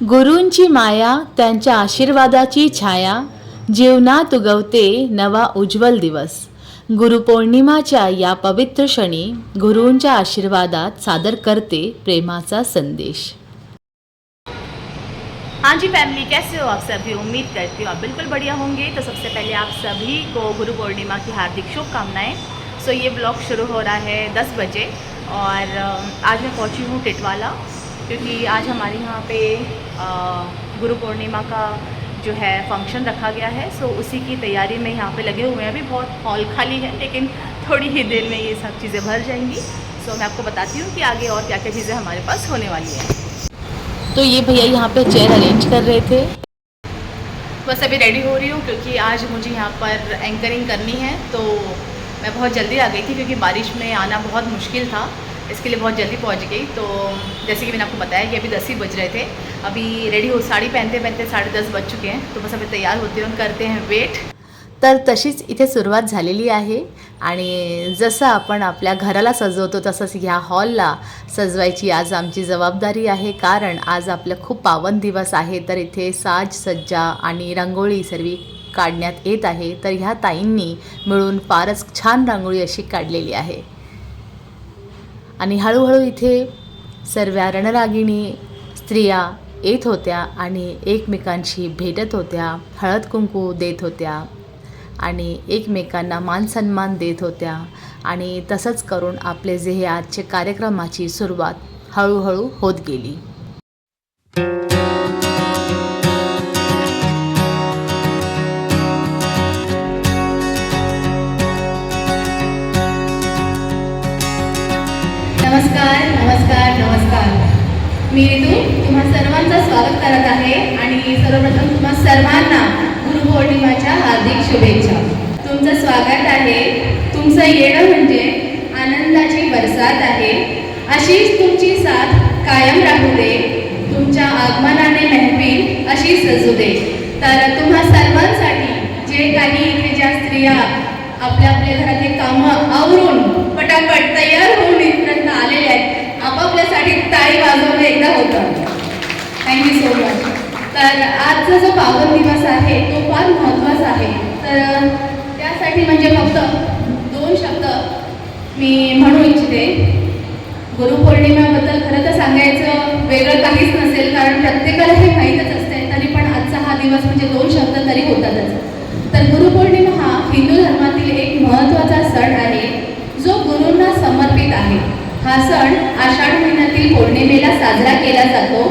गुरूंची माया त्यांच्या आशीर्वादाची छाया जीवनात उगवते नवा उज्ज्वल दिवस. गुरुपौर्णिमाच्या या पवित्र क्षणी गुरूंच्या आशीर्वादात सादर करते प्रेमाचा संदेश. हाँ जी फैमिली कैसे हो आप सभी? उम्मीद करती हूँ आप बिल्कुल बढ़िया होंगे। तो सबसे पहले आप सभी को गुरु पूर्णिमा की हार्दिक शुभकामनाएं। सो ये ब्लॉग शुरू हो रहा है दस बजे और आज मैं पहुँची हूँ टिटवाला। क्योंकि आज हमारे यहाँ पे गुरु पूर्णिमा का जो है फ़ंक्शन रखा गया है सो उसी की तैयारी में यहाँ पे लगे हुए हैं। अभी बहुत हॉल खाली है, लेकिन थोड़ी ही देर में ये सब चीज़ें भर जाएँगी। सो मैं आपको बताती हूँ कि आगे और क्या क्या चीज़ें हमारे पास होने वाली हैं। तो ये भैया यहाँ पे चेयर अरेंज कर रहे थे। बस अभी रेडी हो रही हूँ, क्योंकि आज मुझे यहाँ पर एंकरिंग करनी है तो मैं बहुत जल्दी आ गई थी, क्योंकि बारिश में आना बहुत मुश्किल था। इसके लिए बहुत जल्दी पहुँच गई। तो जैसे कि मैंने आपको बताया कि अभी दस ही बज रहे थे। अभी रेडी हो साड़ी पहनते पहनते साढ़े दस बज चुके हैं। तो बस अभी तैयार होते हैं करते हैं वेट तर तशीच इथे सुरुवात झालेली आहे आणि जसं आपण आपल्या घराला सजवतो तसंच ह्या हॉलला सजवायची आज आमची जबाबदारी आहे. कारण आज आपलं खूप पावन दिवस आहे. तर इथे साज सज्जा आणि रांगोळी सर्व काढण्यात येत आहे. तर ह्या ताईंनी मिळून फारच छान रांगोळी अशी काढलेली आहे. आणि हळूहळू इथे सर्व रणरागिणी स्त्रिया येत होत्या आणि एकमेकांशी भेटत होत्या हळद कुंकू देत होत्या आणि एकमेकांना मान सन्मान देत होत्या. आणि तसंच करून आपले जे हे आजचे कार्यक्रमाची सुरुवात हळूहळू होत गेली. नमस्कार नमस्कार नमस्कार. मी ऋतू तुम्हा सर्वांचं स्वागत करत आहे आणि सर्वप्रथम तुम्हा सर्वांना गुरुपौर्णिमाच्या हार्दिक शुभेच्छा. तुमचं स्वागत आहे. तुमचं येणं म्हणजे आनंदाची बरसात आहे. अशीच तुमची साथ कायम राहू दे. तुमच्या आगमनाने महफिल अशी सजू दे. तर तुम्हा सर्वांसाठी जे काही इथे ज्या स्त्रिया आपल्या आपल्या घरातले कामं आवरून पटापट तयार होऊन इथपर्यंत आले आहेत आपापल्यासाठी टाळी वाजवणं एकदा होतं थँक्यू सो मच तर आजचा जो पावन दिवस आहे तो फार महत्त्वाचा आहे तर त्यासाठी म्हणजे फक्त दोन शब्द मी म्हणू इच्छिते गुरुपौर्णिमेबद्दल खरं तर सांगायचं वेगळं काहीच नसेल कारण प्रत्येकाला हे माहीतच असते तरी पण आजचा हा दिवस म्हणजे दोन शब्द तरी होतातच. तर गुरुपौर्णिमा हा हिंदू धर्मातील एक महत्त्वाचा सण आहे जो गुरूंना समर्पित आहे. हा सण आषाढ महिन्यातील पौर्णिमेला साजरा केला जातो.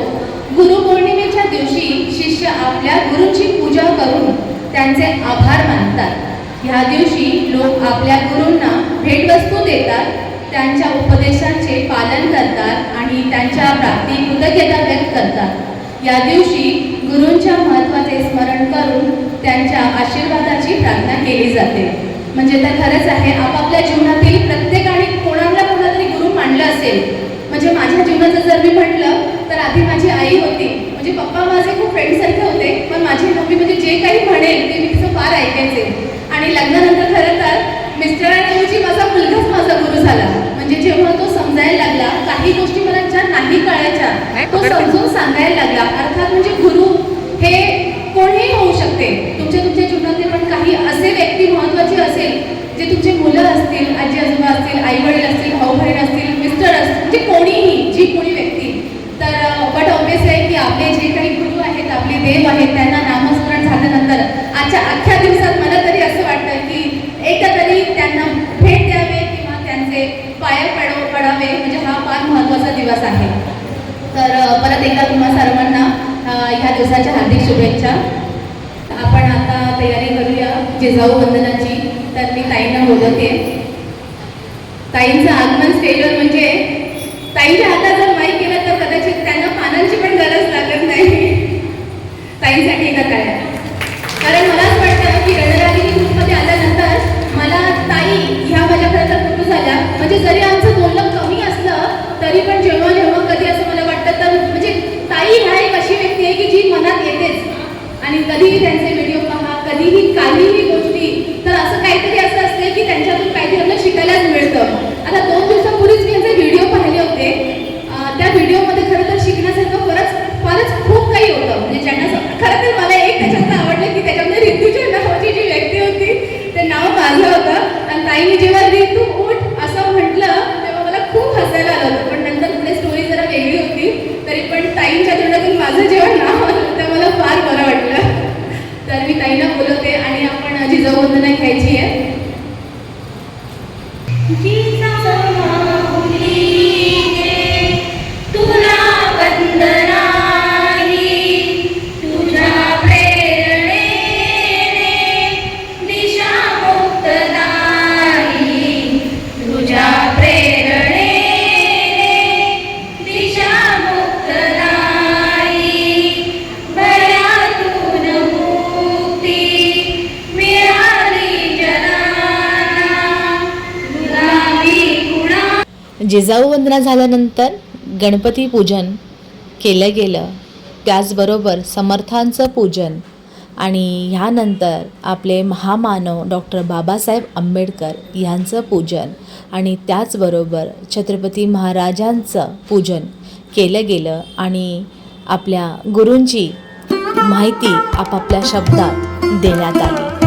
गुरुपौर्णिमेच्या दिवशी शिष्य आपल्या गुरूंची पूजा करून त्यांचे आभार मानतात. ह्या दिवशी लोक आपल्या गुरूंना भेटवस्तू देतात त्यांच्या उपदेशांचे पालन करतात आणि त्यांच्या प्राप्ती कृतज्ञता व्यक्त करतात. या दिवशी गुरूंच्या महत्त्वाचे स्मरण करून त्यांच्या आशीर्वादाची प्रार्थना केली जाते. म्हणजे तर खरंच आहे आपापल्या जीवनातील प्रत्येकाने कोणाला कोणाला तरी गुरु मांडलं असेल. म्हणजे माझ्या जीवनाचं जर मी म्हटलं तर आधी माझी आई होती. म्हणजे पप्पा माझे खूप फ्रेंडसारखे होते पण माझी मम्मी म्हणजे जे काही म्हणेल ते मी तिचं फार ऐकायचे. आणि लग्नानंतर खरं तर मिस्टरांऐवजी माझा मुलगाच माझा गुरु झाला. म्हणजे जेव्हा तो समजायला लागला काही गोष्टी मला ज्या नाही कळायच्या तो समजून सांगायला लागला. अर्थात म्हणजे गुरु हे कोणीही होऊ शकते. तुमच्या तुमच्या जीवनातले पण काही असे व्यक्ती महत्त्वाचे असेल जे तुमचे मुलं असतील आजी आजोबा असतील आई वडील असतील भाऊ बहीण असतील मिस्टर असतील म्हणजे कोणीही जी कोणी व्यक्ती. तर बट ऑब्विस आहे की आपले जे काही गुरु आहेत आपले देव आहेत त्यांना नामस्मरण झाल्यानंतर आजच्या अख्ख्या दिवसात मला तरी असं वाटतं की एकदा तरी त्यांना भेट द्यावे किंवा त्यांचे पाया पडव पडावे म्हणजे हा फार महत्त्वाचा दिवस आहे तर अ, परत एकदा तुम्हा सर्वांना ह्या दिवसाच्या हार्दिक शुभेच्छा. आपण आता तयारी करूया जिजाऊ वंदनाची तर मी ताईंना बोलवते. ताईंचं आगमन जिजाऊ वंदना झाल्यानंतर गणपती पूजन केलं गेलं. त्याचबरोबर समर्थांचं पूजन आणि ह्यानंतर आपले महामानव डॉक्टर बाबासाहेब आंबेडकर यांचं पूजन आणि त्याचबरोबर छत्रपती महाराजांचं पूजन केलं गेलं आणि आपल्या गुरूंची माहिती आपापल्या शब्दात देण्यात आली.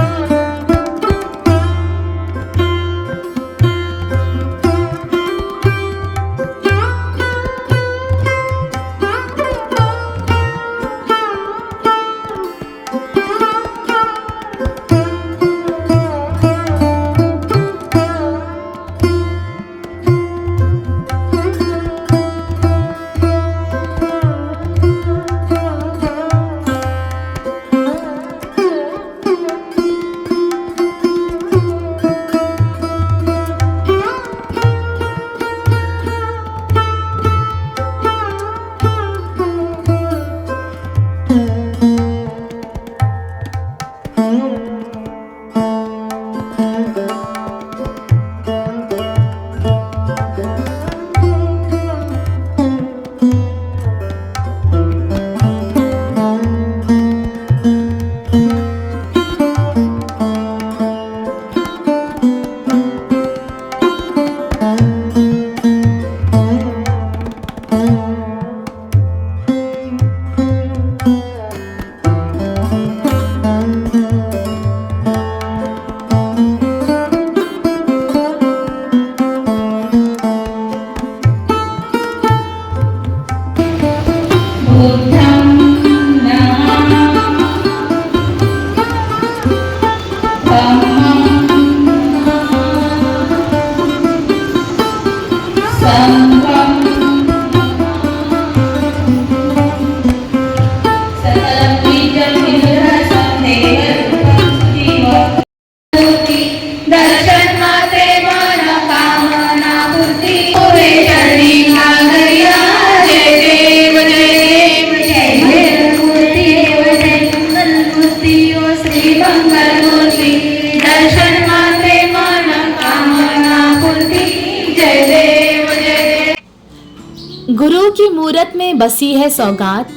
मूरत में बसी है सौगात।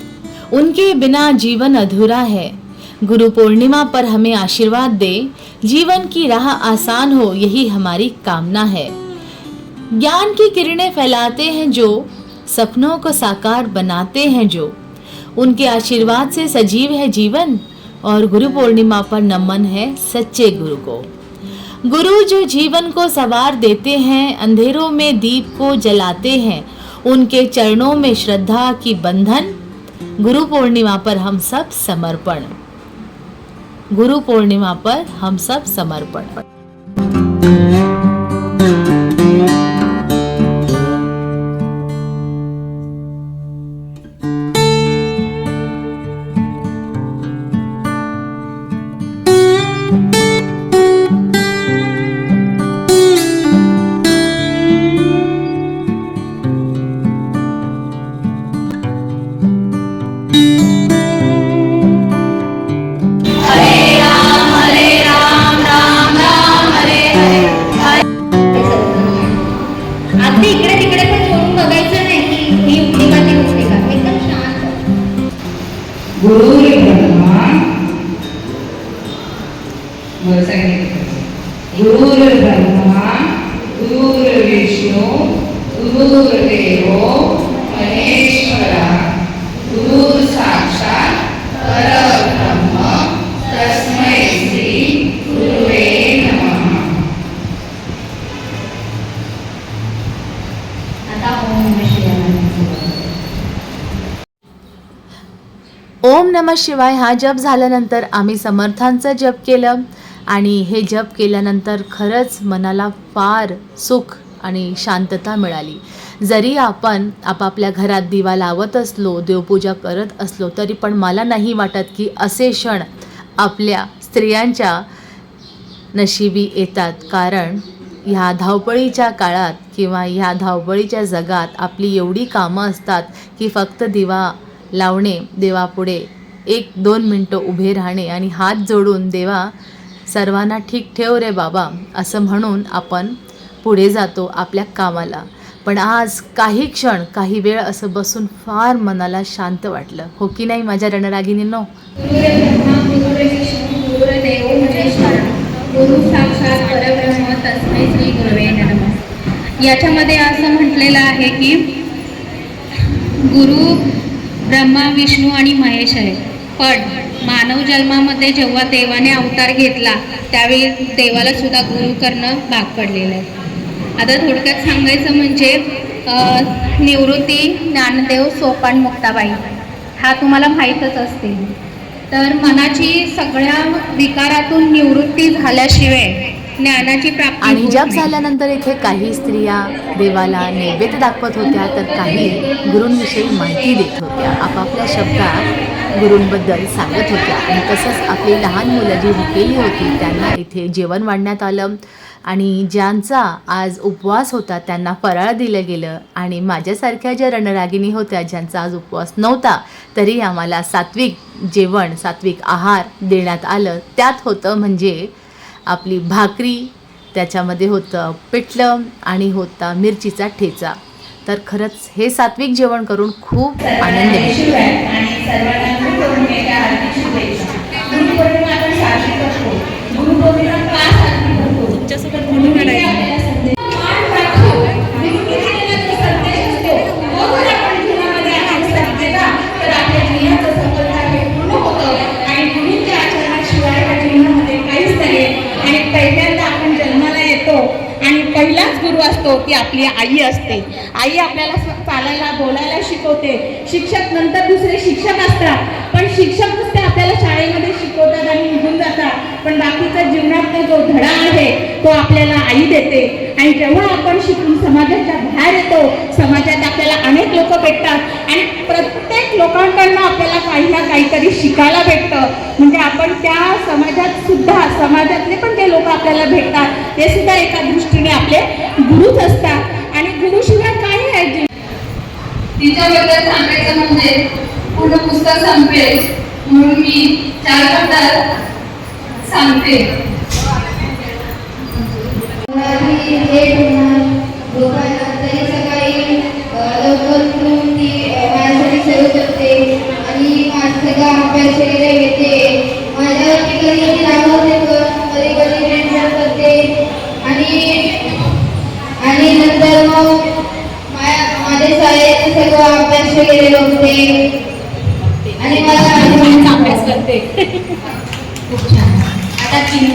उनके बिना जीवन अधूरा है। गुरु पूर्णिमा पर हमें आशीर्वाद दे। जीवन की राह आसान हो, यही हमारी कामना है। ज्ञान की किरणें फैलाते हैं जो, सपनों को साकार बनाते हैं जो। उनके आशीर्वाद से सजीव है जीवन, और गुरु पूर्णिमा पर नमन है सच्चे गुरु को। गुरु जो जीवन को सवार देते हैं, अंधेरों में दीप को जलाते हैं उनके चरणों में श्रद्धा की बंधन, गुरु पूर्णिमा पर हम सब समर्पण। गुरु पूर्णिमा पर हम सब समर्पण। Guru शिवाय हा जप झाल्यानंतर आम्ही समर्थांचं जप केलं. आणि हे जप केल्यानंतर खरंच मनाला फार सुख आणि शांतता मिळाली. जरी आपण आपापल्या घरात दिवा लावत असलो देवपूजा करत असलो तरी पण मला नाही वाटत की असे क्षण आपल्या स्त्रियांच्या नशिबी येतात. कारण ह्या धावपळीच्या काळात किंवा ह्या धावपळीच्या जगात आपली एवढी कामं असतात की फक्त दिवा लावणे देवापुढे एक दोन मिनटं उभे राहणे आणि हात जोडून देवा सर्वांना ठीक ठेव रे बाबा असं म्हणून आपण पुढे जातो आपल्या कामाला. पण आज काही क्षण काही वेळ असं बसून फार मनाला शांत वाटलं. हो की नाही माझ्या रणरागिनींनो याच्यामध्ये असं म्हटलेलं आहे की गुरु ब्रह्मा विष्णू आणि महेश आहे पण मानव जन्मामध्ये जेव्हा देवाने अवतार घेतला त्यावेळी देवाला सुद्धा गुरु करणं भाग पडलेलं आहे. आता थोडक्यात सांगायचं म्हणजे निवृत्ती ज्ञानदेव सोपान मुक्ताबाई. हा तुम्हाला माहीतच असतील. तर मनाची सगळ्या विकारातून निवृत्ती झाल्याशिवाय ज्ञानाची प्राप्ती आणि जप. झाल्यानंतर इथे काही स्त्रिया देवाला नैवेद्य दाखवत होत्या तर काही गुरूंविषयी माहिती देत होत्या. आपापल्या शब्दात गुरूंबद्दल सांगत होत्या. आणि तसंच आपली लहान मुलं जी भुकेली होती त्यांना इथे जेवण वाढण्यात आलं. आणि ज्यांचा आज उपवास होता त्यांना फराळ दिलं गेलं. आणि माझ्यासारख्या ज्या रणरागिणी होत्या ज्यांचा आज उपवास नव्हता तरी आम्हाला सात्विक जेवण सात्विक आहार देण्यात आलं. त्यात होतं म्हणजे आपली भाकरी त्याच्यामध्ये होतं पिठलं आणि होता मिरचीचा ठेचा. तर खरंच हे सात्विक जेवण करून खूप आनंद मिळतो. सर्वांना गुरुपौर्णिमेच्या हार्दिक शुभेच्छा. गुरुपौर्णिमा आपण साजरी करतो. गुरुपौर्णिमा का साजरी करतो? आपल्याला संदेश पहिलाच गुरु असतो ती आपली आई असते. आई आपल्याला चालायला बोलायला शिकवते. शिक्षक नंतर दुसरे शिक्षक असतात. पण शिक्षक नुसते आपल्याला शाळेमध्ये शिकवतात आणि निघून जातात. पण बाकीचा जीवनातला जो धडा आहे तो आपल्याला आई देते. आणि जेव्हा आपण शिकून समाजाच्या बाहेर येतो समाजात आपल्याला अनेक लोक भेटतात. आणि प्रत्येक लोकांकडनं आपल्याला काही ना काहीतरी शिकायला भेटतं. म्हणजे आपण त्या समाजात सुद्धा समाजातले पण जे लोक आपल्याला भेटतात ते सुद्धा एका दृष्टीने आपले गुरुच असतात. आणि गुरुशिवाय काही आहे तिच्याबद्दल सांगायचं म्हणजे पूर्ण पुस्तक संपेल म्हणून मी चार शब्दात सांगते. माझ्यासाठी सेव करते आणि माझा सगळा अभ्यास वगैरे घेते माझ्यावरती कधी राहते रागवते पण कधी कधी टेन्शन करते आणि आणि नंतर मग मा- माझ्या सगळं अभ्यास वगैरे बघते आणि मला अभ्यास करते. खूप छान. आता तीन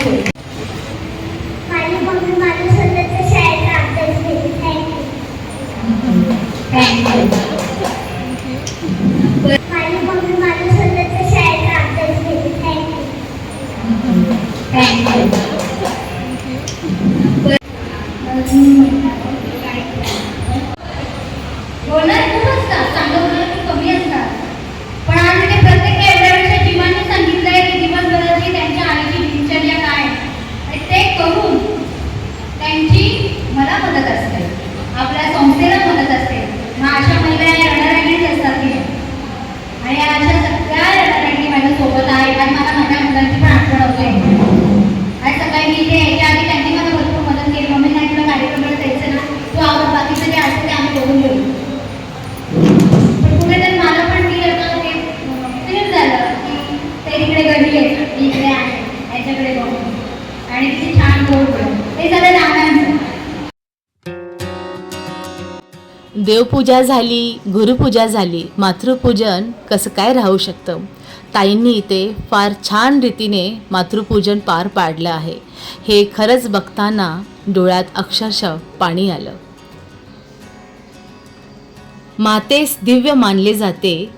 देवपूजा झाली गुरुपूजा झाली मातृपूजन कसं काय राहू शकतं? ताईंनी इथे फार छान रीतीने मातृपूजन पार पाडलं आहे. हे खरंच बघताना डोळ्यात अक्षरशः पाणी आलं. मातेस दिव्य मानले जाते.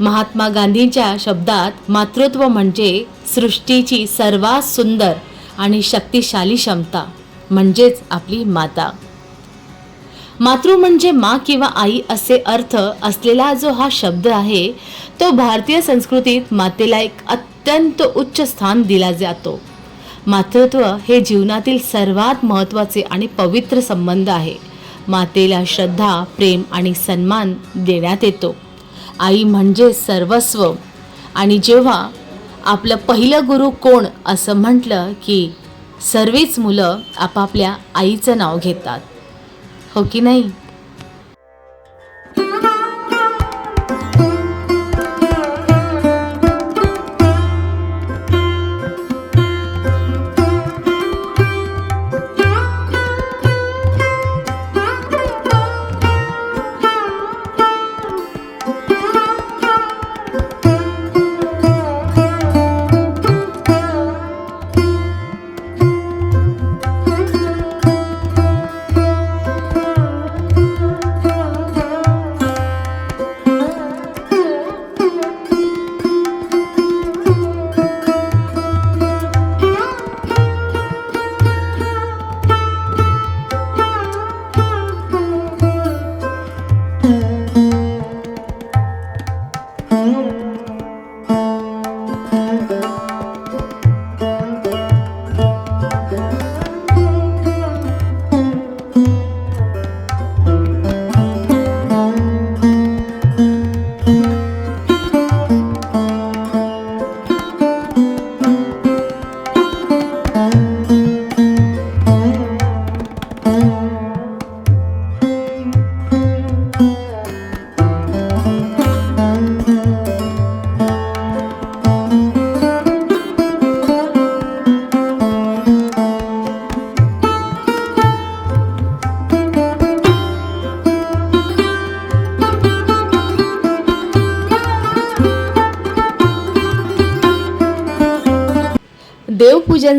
महात्मा गांधींच्या शब्दात मातृत्व म्हणजे सृष्टीची सर्वात सुंदर आणि शक्तिशाली क्षमता म्हणजेच आपली माता. मातृ म्हणजे मा किंवा आई असे अर्थ असलेला जो हा शब्द आहे तो भारतीय संस्कृतीत मातेला एक अत्यंत उच्च स्थान दिला जातो. मातृत्व हे जीवनातील सर्वात महत्त्वाचे आणि पवित्र संबंध आहे. मातेला श्रद्धा प्रेम आणि सन्मान देण्यात येतो. आई म्हणजे सर्वस्व. आणि जेव्हा आपलं पहिलं गुरु कोण असं म्हटलं की सर्वच मुलं आपापल्या आईचं नाव घेतात. हो की नाही।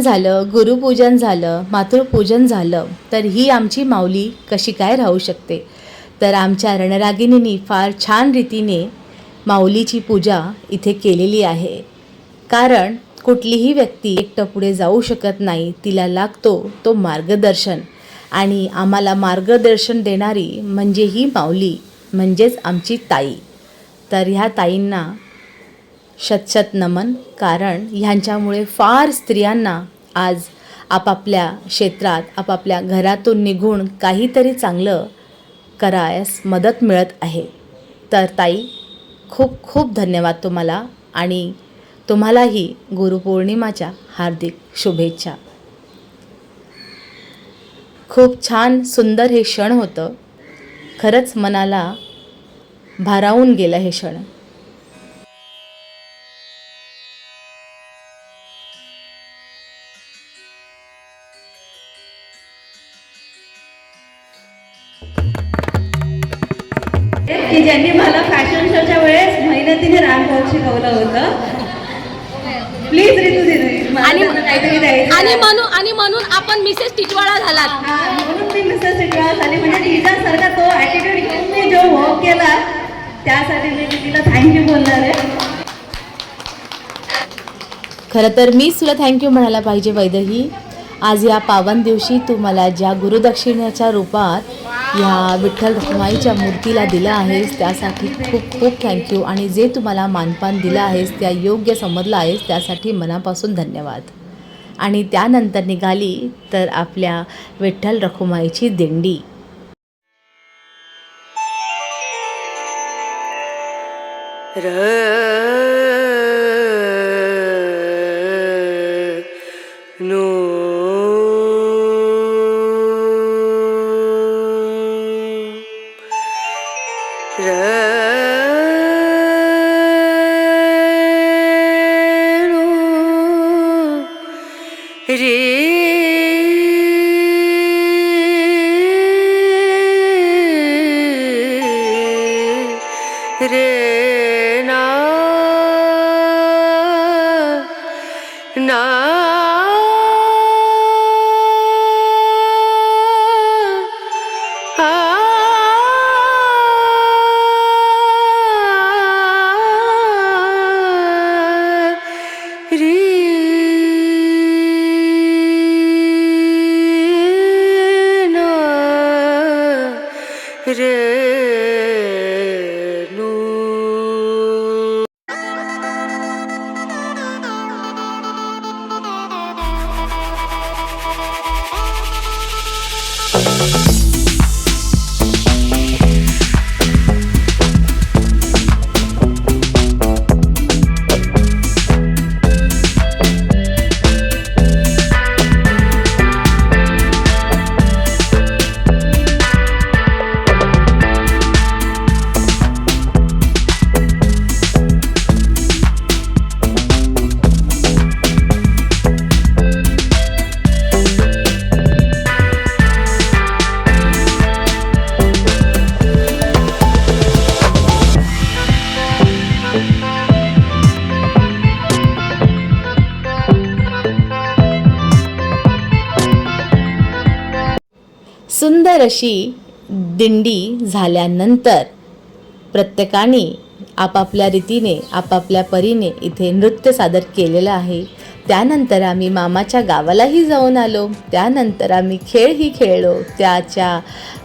झालं गुरुपूजन झालं मातृपूजन झालं तर ही आमची माऊली कशी काय राहू शकते? तर आमच्या रणरागिणींनी फार छान रीतीने माऊलीची पूजा इथे केलेली आहे. कारण कुठलीही व्यक्ती एकटं पुढे जाऊ शकत नाही तिला लागतो तो मार्गदर्शन. आणि आम्हाला मार्गदर्शन देणारी म्हणजे ही माऊली म्हणजेच आमची ताई. तर ह्या ताईंना शतशत नमन कारण ह्यांच्यामुळे फार स्त्रियांना आज आपापल्या क्षेत्रात आपापल्या घरातून निघून काहीतरी चांगलं करायस मदत मिळत आहे. तर ताई खूप खूप धन्यवाद तुम्हाला आणि तुम्हालाही गुरुपौर्णिमाच्या हार्दिक शुभेच्छा. खूप छान सुंदर हे क्षण होतं. खरंच मनाला भारावून गेलं हे क्षण. की ज्यांनी मला फॅशन शोच्या वेळेस मेहनतीने रांगोळ शिकवलं होतं. प्लीज रितू दिदी आणि त्यांना काहीतरी द्यायचं आणि आहे. म्हणून आणि म्हणून आपण मिसेस टिचवाळा झालात. हा, म्हणून मी मिसेस सिटवा झाली. म्हणजे तिच्यासारखा तो ॲटिट्यूड घेऊन मी जो वर्क केला त्यासाठी मी तिला थँक्यू बोलणार आहे. खरं तर मीच तुला थँक्यू म्हणायला पाहिजे वैदही. आज या पावन दिवशी तू मला ज्या गुरुदक्षिणेच्या रूपात ह्या विठ्ठल रखुमाईच्या मूर्तीला दिलं आहेस त्यासाठी खूप खूप थँक्यू आणि जे तुम्हाला मानपान दिलं आहेस त्या योग्य समजलं आहेस त्यासाठी मनापासून धन्यवाद. आणि त्यानंतर निघाली तर आपल्या विठ्ठल रखुमाईची दिंडी. नो अशी दिंडी झाल्यानंतर प्रत्येकाने आपापल्या रीतीने आपापल्या परीने इथे नृत्य सादर केलेलं आहे. त्यानंतर आम्ही मामाच्या गावालाही जाऊन आलो. त्यानंतर आम्ही खेळही खेळलो. त्याच्या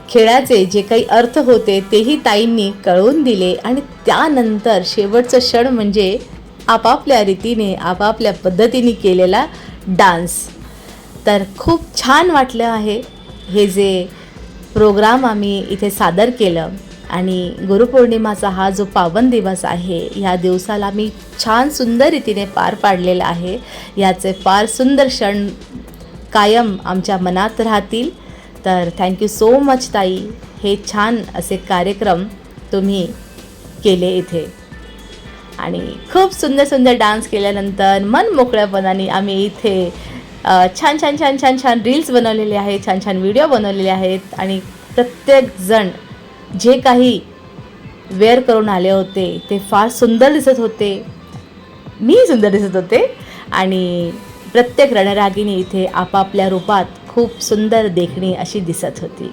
खेळाचे जे काही अर्थ होते तेही ताईंनी कळवून दिले आणि त्यानंतर शेवटचं क्षण म्हणजे आपापल्या रीतीने आपापल्या पद्धतीने केलेला डान्स. तर खूप छान वाटलं आहे. हे जे प्रोग्राम आम्ही इथे सादर केलं. आणि गुरुपौर्णिमाचा हा जो पावन दिवस आहे ह्या दिवसाला मी छान सुंदर रीतीने पार पाडलेला आहे. याचे फार सुंदर क्षण कायम आमच्या मनात राहतील. तर थँक्यू सो मच ताई. हे छान असे कार्यक्रम तुम्ही केले इथे. आणि खूप सुंदर सुंदर डान्स केल्यानंतर मन मोकळ्यापणाने आम्ही इथे छान छान छान छान छान रील्स बनवलेले आहेत छान छान व्हिडिओ बनवलेले आहेत. आणि प्रत्येकजण जे काही वेअर करून आले होते ते फार सुंदर दिसत होते. मी सुंदर दिसत होते. आणि प्रत्येक रणरागिणी इथे आपापल्या रूपात खूप सुंदर देखणी अशी दिसत होती.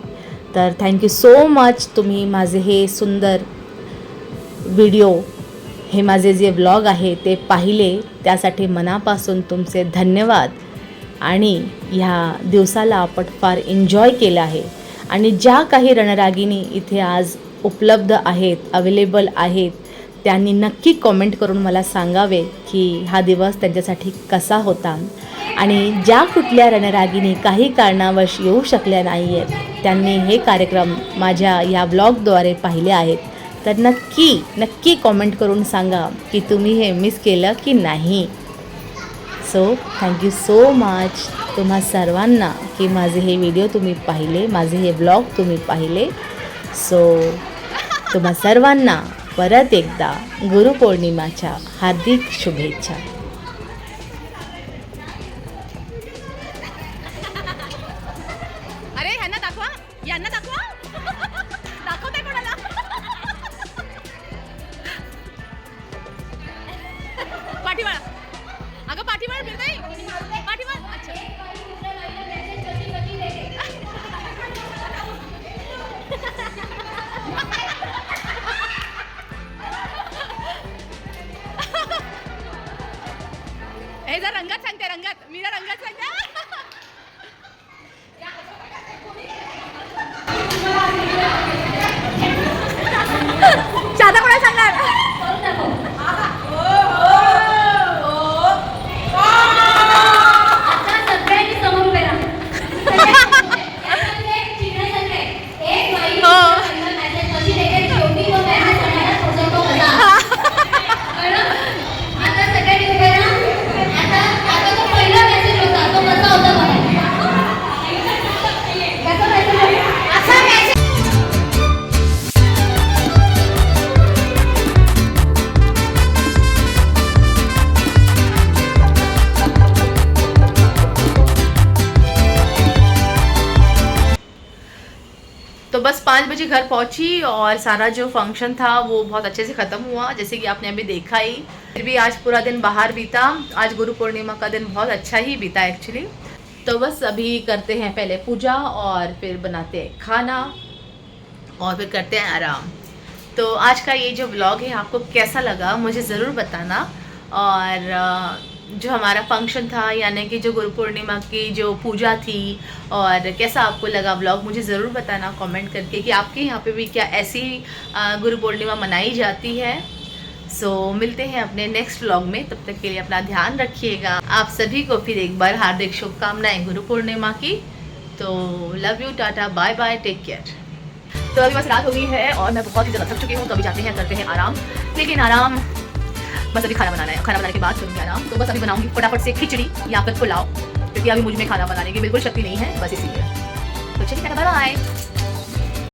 तर थँक्यू सो मच तुम्ही माझे हे सुंदर व्हिडिओ हे माझे जे व्लॉग आहे ते पाहिले. त्यासाठी मनापासून तुमचे धन्यवाद. आणि ह्या दिवसाला आपण फार एन्जॉय केलं आहे. आणि ज्या काही रणरागिणी इथे आज उपलब्ध आहेत अवेलेबल आहेत त्यांनी नक्की कॉमेंट करून मला सांगावे की हा दिवस त्यांच्यासाठी कसा होता. आणि ज्या कुठल्या रणरागिणी काही कारणावश येऊ शकल्या नाही आहेत त्यांनी हे कार्यक्रम माझ्या या ब्लॉगद्वारे पाहिले आहेत. तर नक्की नक्की कॉमेंट करून सांगा की तुम्ही हे मिस केलं की नाही. सो थँक्यू सो मच तुम्हा सर्वांना की माझे हे व्हिडिओ तुम्ही पाहिले माझे हे ब्लॉग तुम्ही पाहिले. सो तुम्हा सर्वांना परत एकदा गुरुपौर्णिमाच्या हार्दिक शुभेच्छा. घर पहुँची और सारा जो फ़ंक्शन था वो बहुत अच्छे से ख़त्म हुआ, जैसे कि आपने अभी देखा ही। फिर भी आज पूरा दिन बाहर बीता। आज गुरु पूर्णिमा का दिन बहुत अच्छा ही बीता एक्चुअली तो बस अभी करते हैं पहले पूजा और फिर बनाते हैं खाना और फिर करते हैं आराम। तो आज का ये जो व्लॉग है, आपको कैसा लगा मुझे ज़रूर बताना। और जो हमारा फ़ंक्शन था यानी कि जो गुरु पूर्णिमा की जो पूजा थी और कैसा आपको लगा व्लॉग मुझे ज़रूर बताना कमेंट करके कि आपके यहाँ पे भी क्या ऐसी गुरु पूर्णिमा मनाई जाती है। सो so, मिलते हैं अपने नेक्स्ट व्लॉग में। तब तक के लिए अपना ध्यान रखिएगा। आप सभी को फिर एक बार हार्दिक शुभकामनाएँ गुरु पूर्णिमा की। तो love you tata bye bye take care तो अभी बस रात हो गई है और मैं बहुत ही ज़्यादा थक चुकी हूँ तो अभी जाते हैं करते हैं आराम। लेकिन आराम बस अभी खाना बनाना है। खाना बनाने के बाद करूँगी आराम तो बस अभी बनाऊंगी फटाफट से खिचड़ी या फिर पुलाव क्योंकि अभी मुझ में खाना बनाने की बिल्कुल शक्ति नहीं है बस इसीलिए। तो चलिए बाय बाय